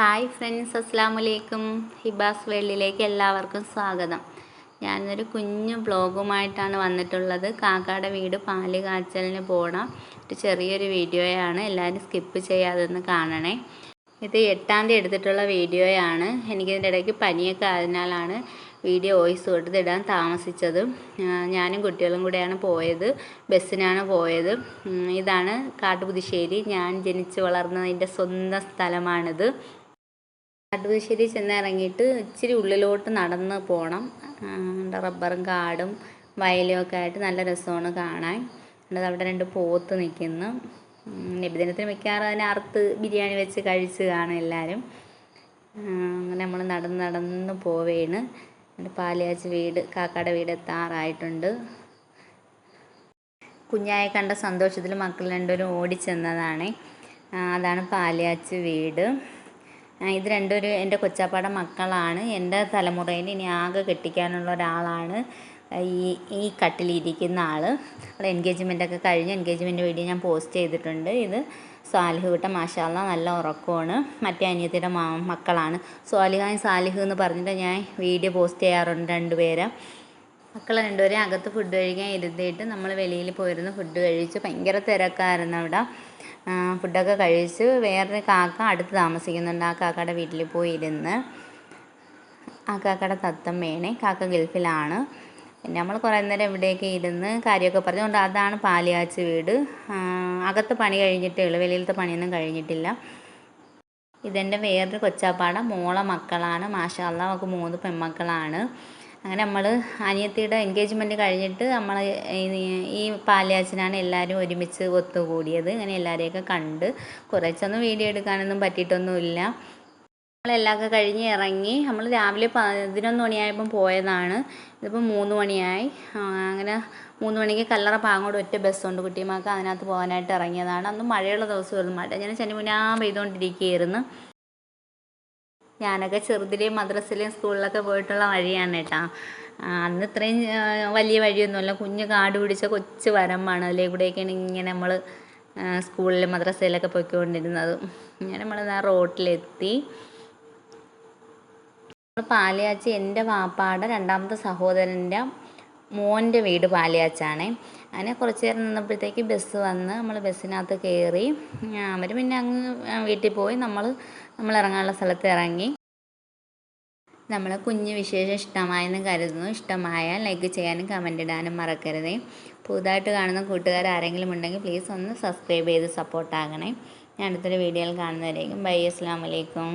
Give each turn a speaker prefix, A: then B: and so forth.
A: Hi friends അസ്സാമലൈക്കും ഹിബാസ് വേൾഡിലേക്ക് എല്ലാവർക്കും സ്വാഗതം. ഞാനൊരു കുഞ്ഞു ബ്ലോഗുമായിട്ടാണ് വന്നിട്ടുള്ളത്. കാക്കയുടെ വീട് പാൽ കാച്ചലിന് പോകണം ഒരു ചെറിയൊരു വീഡിയോയാണ്. എല്ലാവരും സ്കിപ്പ് ചെയ്യാതെ ഒന്ന് കാണണേ. ഇത് എട്ടാം തീയതി എടുത്തിട്ടുള്ള വീഡിയോയാണ്. എനിക്കിതിന്റെ ഇടയ്ക്ക് പനിയൊക്കെ ആയതിനാലാണ് വീഡിയോ വോയിസ് കൊടുത്ത് ഇടാൻ താമസിച്ചത് ഞാനും കുട്ടികളും കൂടെയാണ് പോയത്. ബസ്സിനാണ് പോയത്. ഇതാണ് കാട്ടുപുതിശ്ശേരി. ഞാൻ ജനിച്ചു വളർന്നതിന്റെ സ്വന്തം സ്ഥലമാണിത്. കാട്ടുപുതുശ്ശേരി ചെന്നിറങ്ങിയിട്ട് ഇച്ചിരി ഉള്ളിലോട്ട് നടന്ന് പോകണം റബ്ബറും കാടും വയലും ഒക്കെ ആയിട്ട് നല്ല രസമാണ് കാണാൻ. അവിടെ രണ്ട് പോത്ത് നിൽക്കുന്നു നബിദിനത്തിന് മിക്കവാറും അതിനെ അറുത്ത് ബിരിയാണി വെച്ച് കഴിച്ച് കാണും എല്ലാവരും. അങ്ങനെ നമ്മൾ നടന്ന് നടന്ന് പോവേണ്. പാലിയാച്ച് വീട് കാക്കയുടെ വീട് എത്താറായിട്ടുണ്ട്. കുഞ്ഞായെ കണ്ട സന്തോഷത്തിൽ മക്കൾ രണ്ടുപേരും ഓടിച്ചെന്നതാണ് അതാണ് പാലിയാച്ച് വീട്. ഇത് രണ്ടൊരു എന്റെ കൊച്ചാപ്പാടെ മക്കളാണ്. എന്റെ തലമുറയിൽ ഇനി ആകെ കെട്ടിക്കാനുള്ള ഒരാളാണ് ഈ ഈ കട്ടിലിരിക്കുന്ന ആൾ അവൾ എൻഗേജ്മെന്റൊക്കെ കഴിഞ്ഞ് എൻഗേജ്മെന്റ് വീഡിയോ ഞാൻ പോസ്റ്റ് ചെയ്തിട്ടുണ്ട്. ഇത് സാലിഹ് വിട്ട മാഷാല്ല നല്ല ഉറക്കമാണ്. മറ്റേ അനിയത്തിയുടെ മക്കളാണ്. സ്വാലിഹായും സാലിഹ് എന്ന് പറഞ്ഞിട്ട് ഞാൻ വീഡിയോ പോസ്റ്റ് ചെയ്യാറുണ്ട് രണ്ടുപേരെ. മക്കൾ രണ്ടുപേരെയും അകത്ത് ഫുഡ് കഴിക്കാൻ ഇരുത്തിയിട്ട് നമ്മൾ വെളിയിൽ പോയിരുന്നു. ഫുഡ് കഴിച്ച് ഭയങ്കര തിരക്കായിരുന്നു അവിടെ. ഫുഡൊക്കെ കഴിച്ച് വേറൊരു കാക്ക അടുത്ത് താമസിക്കുന്നുണ്ട്. ആ കാക്കയുടെ വീട്ടിൽ പോയി ഇരുന്ന് ആ കാക്കയുടെ തത്തമ്മേണേ കാക്ക ഗൾഫിലാണ്. പിന്നെ നമ്മൾ കുറേ നേരം ഇവിടെയൊക്കെ ഇരുന്ന് കാര്യമൊക്കെ പറഞ്ഞുകൊണ്ട് അതാണ് പാലിയാച്ച് വീട്. അകത്ത് പണി കഴിഞ്ഞിട്ടേ ഉള്ളൂ വെളിയിലത്തെ പണിയൊന്നും കഴിഞ്ഞിട്ടില്ല. ഇതെന്റെ വേറൊരു കൊച്ചാപ്പാടെ മോളെ മക്കളാണ്. മാഷാല്ല അവൾക്ക് മൂന്ന് പെൺമക്കളാണ്. അങ്ങനെ നമ്മൾ അനിയത്തിയുടെ എൻഗേജ്മെന്റ് കഴിഞ്ഞിട്ട് നമ്മൾ ഈ പാലിയാച്ചനാണ് എല്ലാവരും ഒരുമിച്ച് ഒത്തുകൂടിയത്. അങ്ങനെ എല്ലാവരെയൊക്കെ കണ്ട് കുറച്ചൊന്നും വീഡിയോ എടുക്കാനൊന്നും പറ്റിയിട്ടൊന്നുമില്ല. നമ്മളെല്ലാമൊക്കെ കഴിഞ്ഞ് ഇറങ്ങി നമ്മൾ രാവിലെ പതിനൊന്ന് മണിയായപ്പം പോയതാണ്. ഇതിപ്പോൾ മൂന്ന് മണിയായി. അങ്ങനെ മൂന്ന് മണിക്ക് കല്ലറ പാങ്ങോട് ഒറ്റ ബസ്സുണ്ട് കുട്ടിമാർക്ക് അതിനകത്ത് പോകാനായിട്ട് ഇറങ്ങിയതാണ്. അന്ന് മഴയുള്ള ദിവസമായിരുന്നു. മഴ ഞാൻ ശനിമുനാ പെയ്തുകൊണ്ടിരിക്കുകയായിരുന്നു ഞാനൊക്കെ ചെറുതിലെയും മദ്രസയിലെയും സ്കൂളിലൊക്കെ പോയിട്ടുള്ള വഴിയാണ് കേട്ടോ. അന്ന് ഇത്രയും വലിയ വഴിയൊന്നുമല്ല. കുഞ്ഞ് കാട് പിടിച്ച കൊച്ചു വരമ്പാണ്. അതിലേക്കൂടെയൊക്കെയാണ് ഇങ്ങനെ നമ്മൾ സ്കൂളിൽ മദ്രസയിലൊക്കെ പോയിക്കൊണ്ടിരുന്നത്. ഇങ്ങനെ നമ്മൾ ആ റോട്ടിലെത്തി. പാലയാച്ചി എന്റെ വാപ്പാടെ രണ്ടാമത്തെ സഹോദരന്റെ മോന്റെ വീട് പാലിയാച്ചാണ്. അങ്ങനെ കുറച്ച് നേരം നിന്നപ്പോഴത്തേക്ക് ബസ് വന്ന് നമ്മൾ ബസ്സിനകത്ത് കയറി അവർ പിന്നെ അങ്ങ് വീട്ടിൽ പോയി നമ്മൾ നമ്മൾ ഇറങ്ങാനുള്ള സ്ഥലത്ത് ഇറങ്ങി. നമ്മളെ കുഞ്ഞ് വിശേഷം ഇഷ്ടമായെന്ന് കരുതുന്നു. ഇഷ്ടമായ ലൈക്ക് ചെയ്യാനും കമന്റ് ഇടാനും മറക്കരുതേ. പുതുതായിട്ട് കാണുന്ന കൂട്ടുകാർ ആരെങ്കിലും ഉണ്ടെങ്കിൽ പ്ലീസ് ഒന്ന് സബ്സ്ക്രൈബ് ചെയ്ത് സപ്പോർട്ടാകണേ ഞാൻ അടുത്തൊരു വീഡിയോയിൽ കാണുന്നവരേക്കും. ബൈ അസ്സാം വലൈക്കും